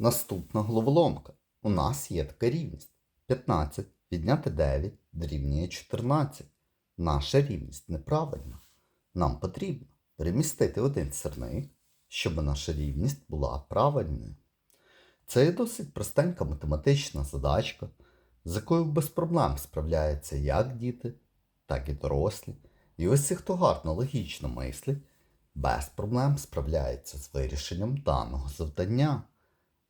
Наступна головоломка. У нас є така рівність. 15 відняти 9 дорівнює 14. Наша рівність неправильна. Нам потрібно перемістити один сірник, щоб наша рівність була правильною. Це є досить простенька математична задачка, з якою без проблем справляються як діти, так і дорослі. І ось ці, хто гарно логічно мислить, без проблем справляється з вирішенням даного завдання.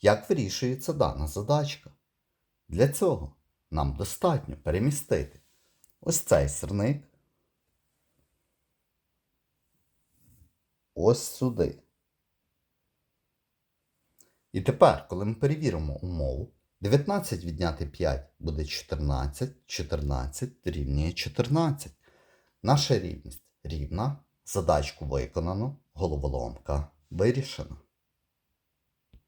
Як вирішується дана задачка? Для цього нам достатньо перемістити ось цей сирник ось сюди. І тепер, коли ми перевіримо умову, 19 відняти 5 буде 14, 14 рівнює 14. Наша рівність рівна, задачку виконано, головоломка вирішена.